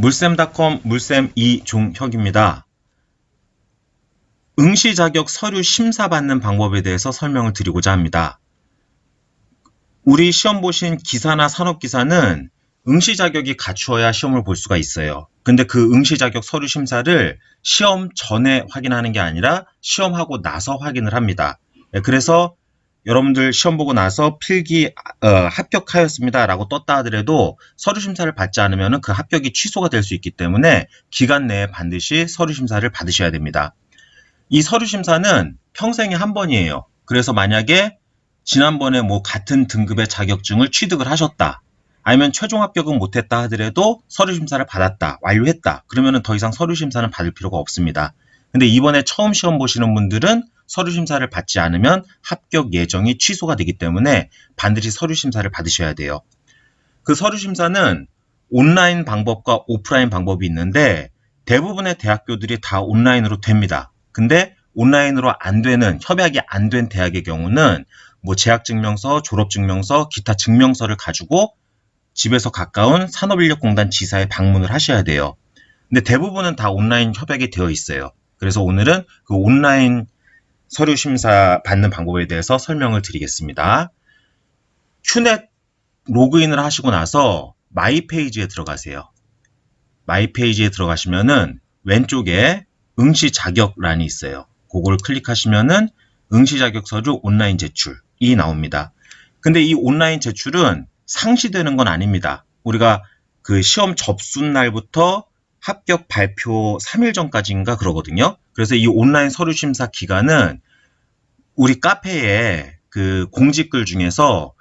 물샘닷컴 물샘 이종혁입니다. 응시 자격 서류 심사 받는 방법에 대해서 설명을 드리고자 합니다. 우리 시험 보신 기사나 산업 기사는 응시 자격이 갖추어야 시험을 볼 수가 있어요. 근데 그 응시 자격 서류 심사를 시험 전에 확인하는 게 아니라 시험하고 나서 확인을 합니다. 네, 그래서 여러분들 시험 보고 나서 필기 어, 합격하였습니다라고 떴다 하더라도 서류 심사를 받지 않으면 그 합격이 취소가 될 수 있기 때문에 기간 내에 반드시 서류 심사를 받으셔야 됩니다. 이 서류 심사는 평생에 한 번이에요. 그래서 만약에 지난번에 뭐 같은 등급의 자격증을 취득을 하셨다. 아니면 최종 합격은 못했다 하더라도 서류 심사를 받았다, 완료했다. 그러면은 더 이상 서류 심사는 받을 필요가 없습니다. 근데 이번에 처음 시험 보시는 분들은 서류 심사를 받지 않으면 합격 예정이 취소가 되기 때문에 반드시 서류 심사를 받으셔야 돼요. 그 서류 심사는 온라인 방법과 오프라인 방법이 있는데 대부분의 대학교들이 다 온라인으로 됩니다. 근데 온라인으로 안 되는 협약이 안 된 대학의 경우는 뭐 재학증명서, 졸업증명서, 기타 증명서를 가지고 집에서 가까운 산업인력공단 지사에 방문을 하셔야 돼요. 근데 대부분은 다 온라인 협약이 되어 있어요. 그래서 오늘은 그 온라인 서류 심사 받는 방법에 대해서 설명을 드리겠습니다. 큐넷 로그인을 하시고 나서 마이 페이지에 들어가세요. 마이 페이지에 들어가시면은 왼쪽에 응시 자격란이 있어요. 그걸 클릭하시면은 응시 자격 서류 온라인 제출이 나옵니다. 근데 이 온라인 제출은 상시되는 건 아닙니다. 우리가 그 시험 접수 날부터 합격 발표 3일 전까지인가 그러거든요. 그래서 이 온라인 서류 심사 기간은 우리 카페에 그 공지글 중에서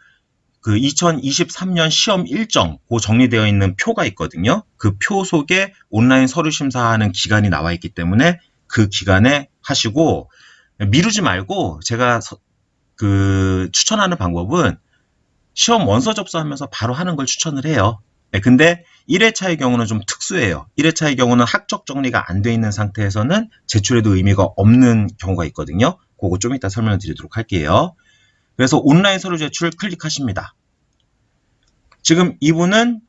그 2023년 시험 일정 고 정리되어 있는 표가 있거든요. 그 표 속에 온라인 서류 심사하는 기간이 나와 있기 때문에 그 기간에 하시고 미루지 말고 제가 서- 그 추천하는 방법은 시험 원서 접수하면서 바로 하는 걸 추천을 해요. 네, 근데 1회차의 경우는 좀 특수해요. 1회차의 경우는 학적 정리가 안 돼 있는 상태에서는 제출에도 의미가 없는 경우가 있거든요. 그거 좀 이따 설명을 드리도록 할게요. 그래서 온라인 서류 제출 클릭하십니다. 지금 이분은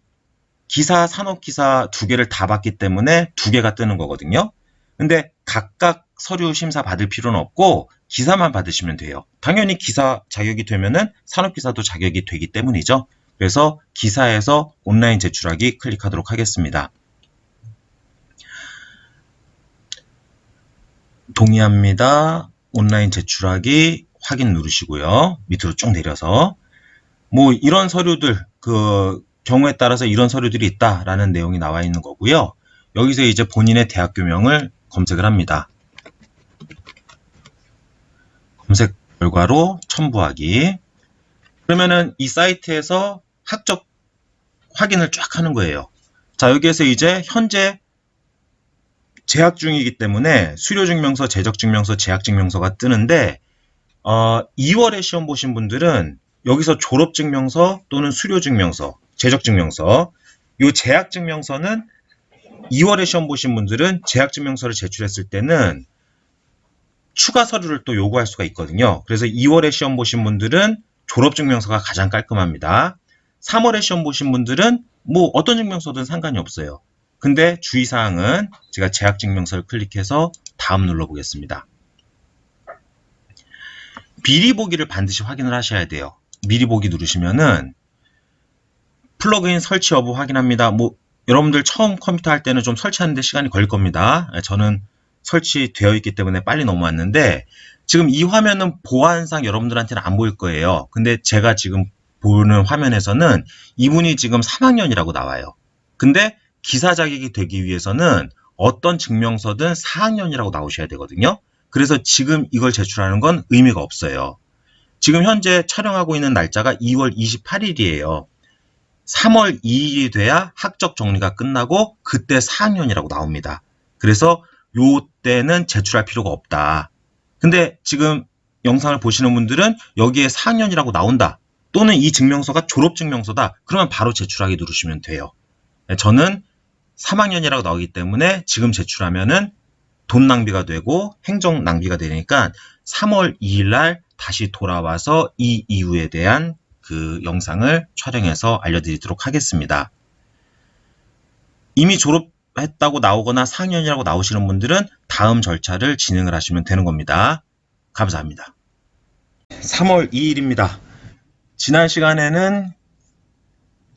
기사, 산업기사 두 개를 다 받기 때문에 두 개가 뜨는 거거든요. 근데 각각 서류 심사 받을 필요는 없고 기사만 받으시면 돼요. 당연히 기사 자격이 되면은 산업기사도 자격이 되기 때문이죠. 그래서 기사에서 온라인 제출하기 클릭하도록 하겠습니다. 동의합니다. 온라인 제출하기 확인 누르시고요. 밑으로 쭉 내려서 뭐 이런 서류들 그 경우에 따라서 이런 서류들이 있다라는 내용이 나와 있는 거고요. 여기서 이제 본인의 대학교명을 검색을 합니다. 검색 결과로 첨부하기. 그러면은 이 사이트에서 학적 확인을 쫙 하는 거예요. 자, 여기에서 이제 현재 재학 중이기 때문에 수료증명서, 재적증명서, 재학증명서가 뜨는데 어, 2월에 시험 보신 분들은 여기서 졸업증명서 또는 수료증명서, 재적증명서 이 재학증명서는 2월에 시험 보신 분들은 재학증명서를 제출했을 때는 추가 서류를 또 요구할 수가 있거든요. 그래서 2월에 시험 보신 분들은 졸업증명서가 가장 깔끔합니다. 3월에 시험 보신 분들은 뭐 어떤 증명서든 상관이 없어요. 근데 주의사항은 제가 재학증명서를 클릭해서 다음 눌러보겠습니다. 미리 보기를 반드시 확인을 하셔야 돼요. 미리 보기 누르시면은 플러그인 설치 여부 확인합니다. 뭐 여러분들 처음 컴퓨터 할 때는 좀 설치하는데 시간이 걸릴 겁니다. 저는 설치되어 있기 때문에 빨리 넘어왔는데 지금 이 화면은 보안상 여러분들한테는 안 보일 거예요. 근데 제가 지금 보는 화면에서는 이분이 지금 3학년이라고 나와요. 근데 기사 자격이 되기 위해서는 어떤 증명서든 4학년이라고 나오셔야 되거든요. 그래서 지금 이걸 제출하는 건 의미가 없어요. 지금 현재 촬영하고 있는 날짜가 2월 28일이에요. 3월 2일이 돼야 학적 정리가 끝나고 그때 4학년이라고 나옵니다. 그래서 요 때는 제출할 필요가 없다. 근데 지금 영상을 보시는 분들은 여기에 4학년이라고 나온다. 또는 이 증명서가 졸업 증명서다. 그러면 바로 제출하기 누르시면 돼요. 네, 저는 3학년이라고 나오기 때문에 지금 제출하면은 돈 낭비가 되고 행정 낭비가 되니까 3월 2일 날 다시 돌아와서 이 이유에 대한 그 영상을 촬영해서 알려드리도록 하겠습니다. 이미 졸업했다고 나오거나 4학년이라고 나오시는 분들은 다음 절차를 진행을 하시면 되는 겁니다. 감사합니다. 3월 2일입니다. 지난 시간에는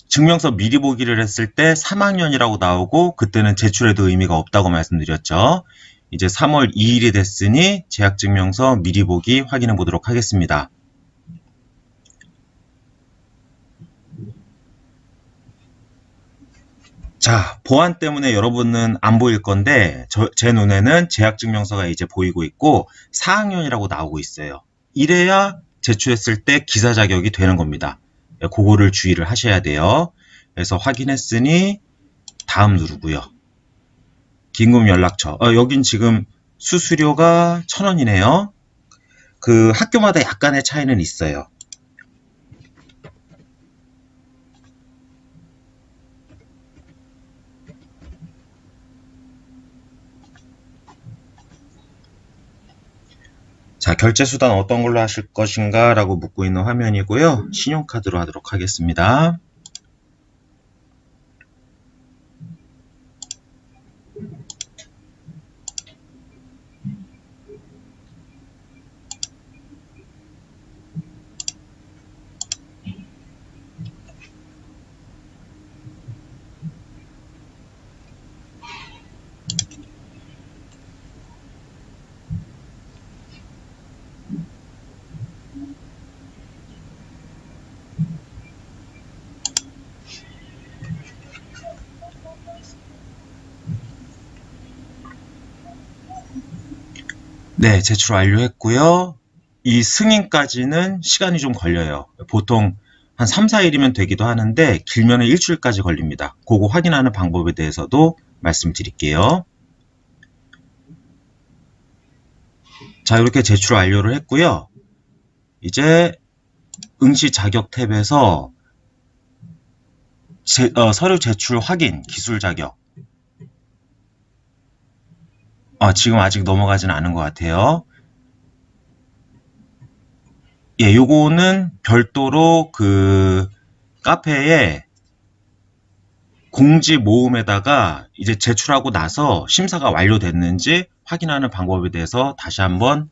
증명서 미리 보기를 했을 때 3학년이라고 나오고 그때는 제출해도 의미가 없다고 말씀드렸죠. 이제 3월 2일이 됐으니 재학증명서 미리 보기 확인해 보도록 하겠습니다. 자, 보안 때문에 여러분은 안 보일 건데 저- 제 눈에는 재학증명서가 이제 보이고 있고 4학년이라고 나오고 있어요. 이래야 제출했을 때 기사 자격이 되는 겁니다. 예, 그거를 주의를 하셔야 돼요. 그래서 확인했으니 다음 누르고요. 긴급 연락처. 어, 여긴 지금 수수료가 1,000원이네요. 그 학교마다 약간의 차이는 있어요. 자, 결제 수단 어떤 걸로 하실 것인가 라고 묻고 있는 화면이고요. 신용카드로 하도록 하겠습니다. 네, 제출 완료했고요. 이 승인까지는 시간이 좀 걸려요. 보통 한 3, 4일이면 되기도 하는데 길면은 일주일까지 걸립니다. 그거 확인하는 방법에 대해서도 말씀드릴게요. 자, 이렇게 제출 완료를 했고요. 이제 응시 자격 탭에서 제- 어, 서류 제출 확인 기술 자격 아, 지금 아직 넘어가지는 않은 것 같아요. 예, 요거는 별도로 그 카페에 공지 모음에다가 이제 제출하고 나서 심사가 완료됐는지 확인하는 방법에 대해서 다시 한번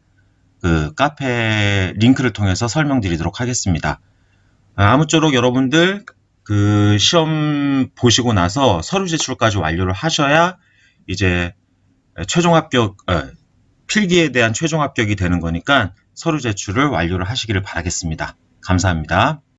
그 카페 링크를 통해서 설명드리도록 하겠습니다. 아, 아무쪼록 여러분들 그 시험 보시고 나서 서류 제출까지 완료를 하셔야 이제 최종 합격, 어, 필기에 대한 최종 합격이 되는 거니까 서류 제출을 완료를 하시기를 바라겠습니다. 감사합니다.